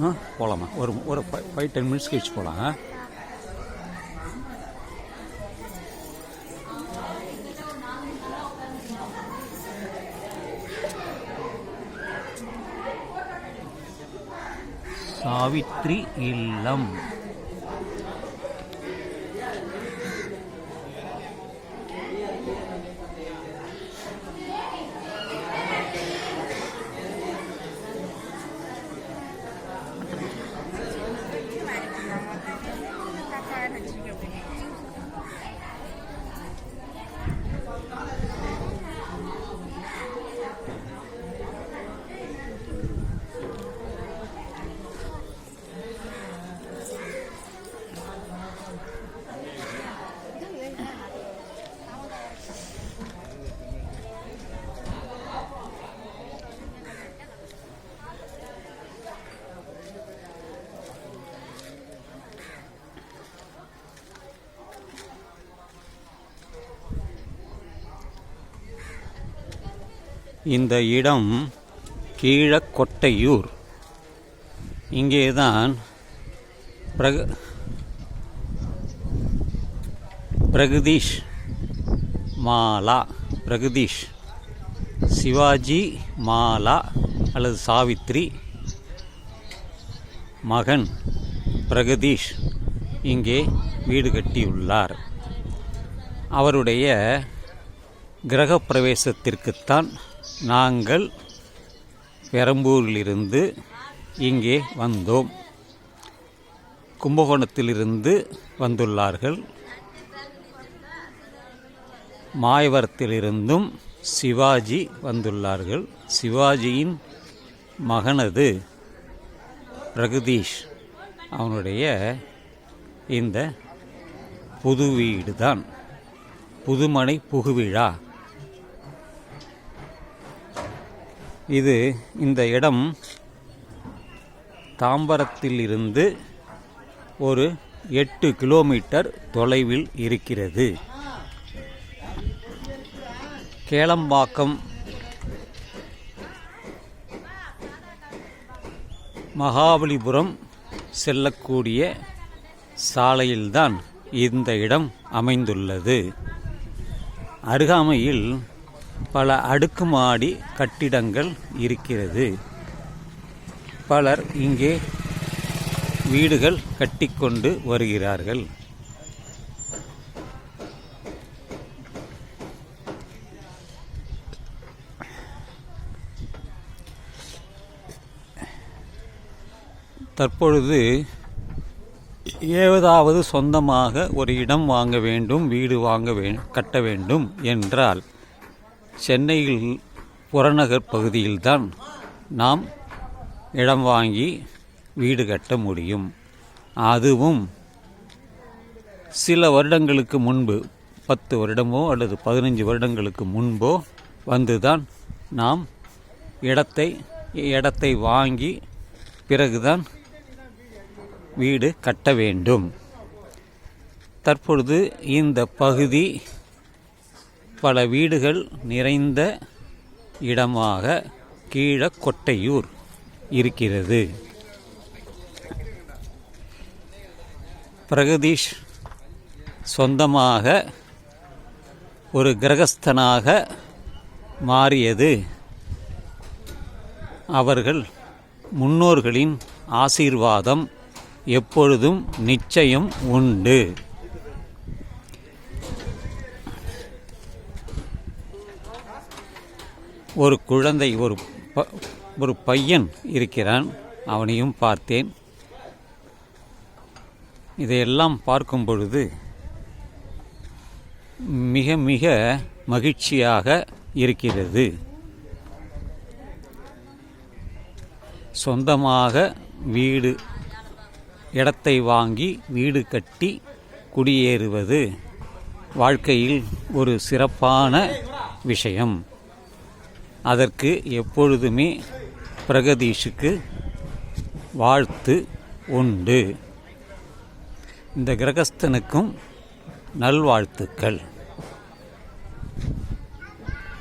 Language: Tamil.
ஆ போகலாமா ஒரு ஒரு ஃபைவ் டென் மினிட்ஸ் கழிச்சு போகலாம் ஆ? சாவித்ரி இல்லம் இந்த இடம் கீழக்கொட்டையூர் இங்கேதான் பிரக பிரகதீஷ் மாலா பிரகதீஷ் சிவாஜி மாலா அல்லது சாவித்ரி மகன் பிரகதீஷ் இங்கே வீடு கட்டியுள்ளார். அவருடைய கிரகப்பிரவேசத்திற்குத்தான் நாங்கள் பெரம்பூரிலிருந்து இங்கே வந்தோம். கும்பகோணத்திலிருந்து வந்துள்ளார்கள். மாயவரத்திலிருந்தும் சிவாஜி வந்துள்ளார்கள். சிவாஜியின் மகனது பிரகதீஷ். அவனுடைய இந்த புது வீடு தான் புதுமனை புகுவிழா. இது இந்த இடம் தாம்பரத்திலிருந்து ஒரு எட்டு கிலோமீட்டர் தொலைவில் இருக்கிறது. கேளம்பாக்கம் மகாபலிபுரம் செல்லக்கூடிய சாலையில்தான் இந்த இடம் அமைந்துள்ளது. அருகாமையில் பல அடுக்குமாடி கட்டிடங்கள் இருக்கிறது. பலர் இங்கே வீடுகள் கட்டிக்கொண்டு வருகிறார்கள். தற்பொழுது ஏதாவது சொந்தமாக ஒரு இடம் வாங்க வேண்டும் வீடு வாங்க வே கட்ட வேண்டும் என்றால் சென்னையில் புறநகர் பகுதியில்தான் நாம் இடம் வாங்கி வீடு கட்ட முடியும். அதுவும் சில வருடங்களுக்கு முன்பு பத்து வருடமோ அல்லது பதினஞ்சு வருடங்களுக்கு முன்போ வந்துதான் நாம் இடத்தை இடத்தை வாங்கி பிறகுதான் வீடு கட்ட வேண்டும். தற்பொழுது இந்த பகுதி பல வீடுகள் நிறைந்த இடமாக கீழக்கொட்டையூர் இருக்கிறது. பிரகதீஷ் சொந்தமாக ஒரு கிரகஸ்தனாக மாறியது. அவர்கள் முன்னோர்களின் ஆசீர்வாதம் எப்பொழுதும் நிச்சயம் உண்டு. ஒரு குழந்தை ஒரு ப- ஒரு பையன் இருக்கிறான். அவனையும் பார்த்தேன். இதையெல்லாம் பார்க்கும் பொழுது மிக மிக மகிழ்ச்சியாக இருக்கிறது. சொந்தமாக வீடு இடத்தை வாங்கி வீடு கட்டி குடியேறுவது வாழ்க்கையில் ஒரு சிறப்பான விஷயம். அதற்கு எப்பொழுதுமே பிரகதீஷுக்கு வாழ்த்து உண்டு. இந்த கிரகஸ்தனுக்கும் நல்வாழ்த்துக்கள்.